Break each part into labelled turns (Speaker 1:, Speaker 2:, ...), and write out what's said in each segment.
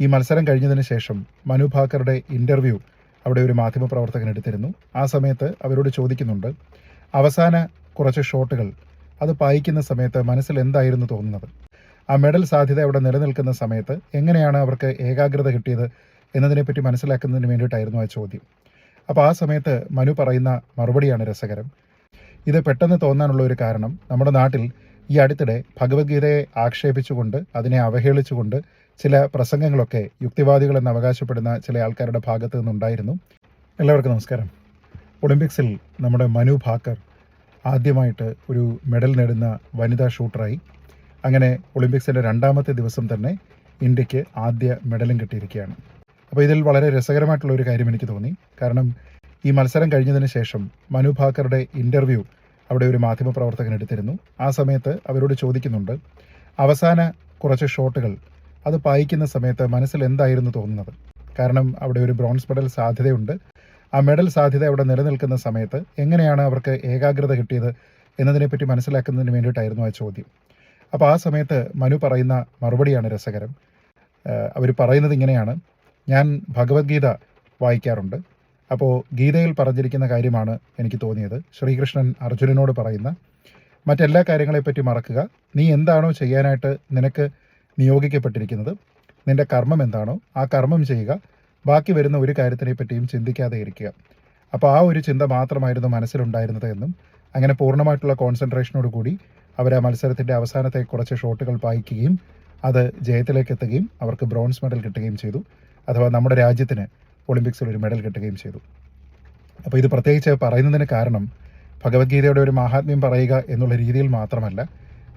Speaker 1: ഈ മത്സരം കഴിഞ്ഞതിന് ശേഷം മനു ഭാക്കറുടെ ഇന്റർവ്യൂ അവിടെ ഒരു മാധ്യമപ്രവർത്തകൻ എടുത്തിരുന്നു. ആ സമയത്ത് അവരോട് ചോദിക്കുന്നുണ്ട് അവസാന കുറച്ച് ഷോട്ടുകൾ അത് പായിക്കുന്ന സമയത്ത് മനസ്സിൽ എന്തായിരുന്നു തോന്നുന്നത്? ആ മെഡൽ സാധ്യത അവിടെ നിലനിൽക്കുന്ന സമയത്ത് എങ്ങനെയാണ് അവർക്ക് ഏകാഗ്രത കിട്ടിയത് എന്നതിനെപ്പറ്റി മനസ്സിലാക്കുന്നതിന് വേണ്ടിയിട്ടായിരുന്നു ആ ചോദ്യം. അപ്പോൾ ആ സമയത്ത് മനു പറയുന്ന മറുപടിയാണ് രസകരം. ഇത് പെട്ടെന്ന് തോന്നാനുള്ള ഒരു കാരണം നമ്മുടെ നാട്ടിൽ ഈ അടുത്തിടെ ഭഗവത്ഗീതയെ ആക്ഷേപിച്ചുകൊണ്ട് അതിനെ അവഹേളിച്ചുകൊണ്ട് ചില പ്രസംഗങ്ങളൊക്കെ യുക്തിവാദികളെന്ന് അവകാശപ്പെടുന്ന ചില ആൾക്കാരുടെ ഭാഗത്തു നിന്നുണ്ടായിരുന്നു. എല്ലാവർക്കും നമസ്കാരം. ഒളിമ്പിക്സിൽ നമ്മുടെ മനു ഭാക്കർ ആദ്യമായിട്ട് ഒരു മെഡൽ നേടുന്ന വനിതാ ഷൂട്ടറായി. അങ്ങനെ ഒളിമ്പിക്സിന്റെ രണ്ടാമത്തെ ദിവസം തന്നെ ഇന്ത്യയ്ക്ക് ആദ്യ മെഡലും കിട്ടിയിരിക്കുകയാണ്. അപ്പോൾ ഇതിൽ വളരെ രസകരമായിട്ടുള്ള ഒരു കാര്യം എനിക്ക് തോന്നി. കാരണം ഈ മത്സരം കഴിഞ്ഞതിന് ശേഷം മനു ഭാക്കറുടെ ഇന്റർവ്യൂ അവിടെ ഒരു മാധ്യമപ്രവർത്തകൻ എടുത്തിരുന്നു. ആ സമയത്ത് അവരോട് ചോദിക്കുന്നുണ്ട് അവസാന കുറച്ച് ഷോട്ടുകൾ അത് പായിക്കുന്ന സമയത്ത് മനസ്സിൽ എന്തായിരുന്നു തോന്നുന്നത്? കാരണം അവിടെ ഒരു ബ്രോൺസ് മെഡൽ സാധ്യതയുണ്ട്. ആ മെഡൽ സാധ്യത അവിടെ നിലനിൽക്കുന്ന സമയത്ത് എങ്ങനെയാണ് അവർക്ക് ഏകാഗ്രത കിട്ടിയത് എന്നതിനെപ്പറ്റി മനസ്സിലാക്കുന്നതിന് വേണ്ടിയിട്ടായിരുന്നു ആ ചോദ്യം. അപ്പോൾ ആ സമയത്ത് മനു പറയുന്ന മറുപടിയാണ് രസകരം. അവർ പറയുന്നത് ഇങ്ങനെയാണ്. ഞാൻ ഭഗവത്ഗീത വായിക്കാറുണ്ട്. അപ്പോൾ ഗീതയിൽ പറഞ്ഞിരിക്കുന്ന കാര്യമാണ് എനിക്ക് തോന്നിയത്. ശ്രീകൃഷ്ണൻ അർജുനനോട് പറയുന്ന മറ്റെല്ലാ കാര്യങ്ങളെപ്പറ്റി മറക്കുക. നീ എന്താണോ ചെയ്യാനായിട്ട് നിനക്ക് നിയോഗിക്കപ്പെട്ടിരിക്കുന്നത്. നിന്റെ കർമ്മം എന്താണോ ആ കർമ്മം ചെയ്യുക. ബാക്കി വരുന്ന ഒരു കാര്യത്തിനെ പറ്റിയും ചിന്തിക്കാതെ ഇരിക്കുക. അപ്പോൾ ആ ഒരു ചിന്ത മാത്രമായിരുന്നു മനസ്സിലുണ്ടായിരുന്നത് എന്നും അങ്ങനെ പൂർണമായിട്ടുള്ള കോൺസെൻട്രേഷനോട് കൂടി അവർ ആ മത്സരത്തിന്റെ അവസാനത്തെ കുറച്ച് ഷോട്ടുകൾ പായിക്കുകയും അത് ജയത്തിലേക്ക് എത്തുകയും അവർക്ക് ബ്രോൺസ് മെഡൽ കിട്ടുകയും ചെയ്തു. അഥവാ നമ്മുടെ രാജ്യത്തിന് ഒളിമ്പിക്സിൽ ഒരു മെഡൽ കിട്ടുകയും ചെയ്തു. അപ്പോൾ ഇത് പ്രത്യേകിച്ച് പറയുന്നതിന് കാരണം ഭഗവത്ഗീതയുടെ ഒരു മഹാത്മ്യം പറയുക എന്നുള്ള രീതിയിൽ മാത്രമല്ല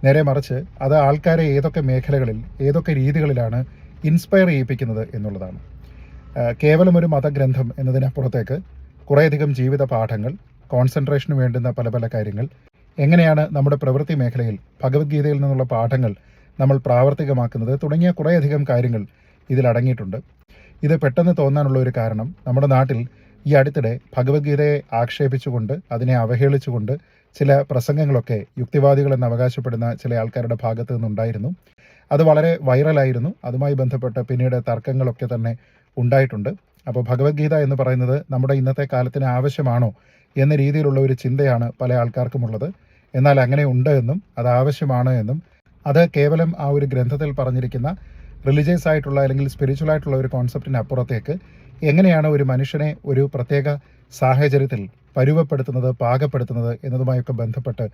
Speaker 1: നേരെ മറിച്ച് അത് ആൾക്കാരെ ഏതൊക്കെ മേഖലകളിൽ ഏതൊക്കെ രീതികളിലാണ് ഇൻസ്പയർ ചെയ്യിപ്പിക്കുന്നത് എന്നുള്ളതാണ്. കേവലം ഒരു മതഗ്രന്ഥം എന്നതിനപ്പുറത്തേക്ക് കുറേയധികം ജീവിത പാഠങ്ങൾ കോൺസെൻട്രേഷന് വേണ്ടുന്ന പല പല കാര്യങ്ങൾ എങ്ങനെയാണ് നമ്മുടെ പ്രവൃത്തി മേഖലയിൽ ഭഗവത്ഗീതയിൽ നിന്നുള്ള പാഠങ്ങൾ നമ്മൾ പ്രാവർത്തികമാക്കുന്നത് തുടങ്ങിയ കുറേയധികം കാര്യങ്ങൾ ഇതിലടങ്ങിയിട്ടുണ്ട് ഇത് പെട്ടെന്ന് തോന്നാനുള്ള ഒരു കാരണം നമ്മുടെ നാട്ടിൽ ഈ അടുത്തിടെ ഭഗവത്ഗീതയെ ആക്ഷേപിച്ചുകൊണ്ട് അതിനെ അവഹേളിച്ചുകൊണ്ട് ചില പ്രസംഗങ്ങളൊക്കെ യുക്തിവാദികളെന്ന് അവകാശപ്പെടുന്ന ചില ആൾക്കാരുടെ ഭാഗത്ത് നിന്നുണ്ടായിരുന്നു. അത് വളരെ വൈറലായിരുന്നു. അതുമായി ബന്ധപ്പെട്ട് പിന്നീട് തർക്കങ്ങളൊക്കെ തന്നെ ഉണ്ടായിട്ടുണ്ട്. അപ്പോൾ ഭഗവത്ഗീത എന്ന് പറയുന്നത് നമ്മുടെ ഇന്നത്തെ കാലത്തിന് ആവശ്യമാണോ എന്ന രീതിയിലുള്ള ഒരു ചിന്തയാണ് പല ആൾക്കാർക്കുമുള്ളത്. എന്നാൽ അങ്ങനെ ഉണ്ട് എന്നും അത് ആവശ്യമാണ് എന്നും അത് കേവലം ആ ഒരു ഗ്രന്ഥത്തിൽ പറഞ്ഞിരിക്കുന്ന റിലീജിയസ് ആയിട്ടുള്ള അല്ലെങ്കിൽ സ്പിരിച്വൽ ആയിട്ടുള്ള ഒരു കോൺസെപ്റ്റിന് അപ്പുറത്തേക്ക് എങ്ങനെയാണ് ഒരു മനുഷ്യനെ ഒരു പ്രത്യേക സാഹചര്യത്തിൽ പരുവപ്പെടുത്തുന്നത് പാകപ്പെടുത്തുന്നത് എന്നതുമായൊക്കെ ബന്ധപ്പെട്ട്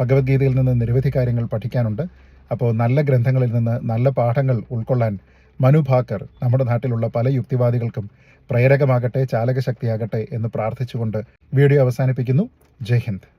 Speaker 1: ഭഗവത്ഗീതയിൽ നിന്ന് നിരവധി കാര്യങ്ങൾ പഠിക്കാനുണ്ട്. അപ്പോൾ നല്ല ഗ്രന്ഥങ്ങളിൽ നിന്ന് നല്ല പാഠങ്ങൾ ഉൾക്കൊള്ളാൻ മനു ഭാക്കർ നമ്മുടെ നാട്ടിലുള്ള പല യുക്തിവാദികൾക്കും പ്രേരകമാകട്ടെ ചാലകശക്തിയാകട്ടെ എന്ന് പ്രാർത്ഥിച്ചുകൊണ്ട് വീഡിയോ അവസാനിപ്പിക്കുന്നു. ജയ് ഹിന്ദ്.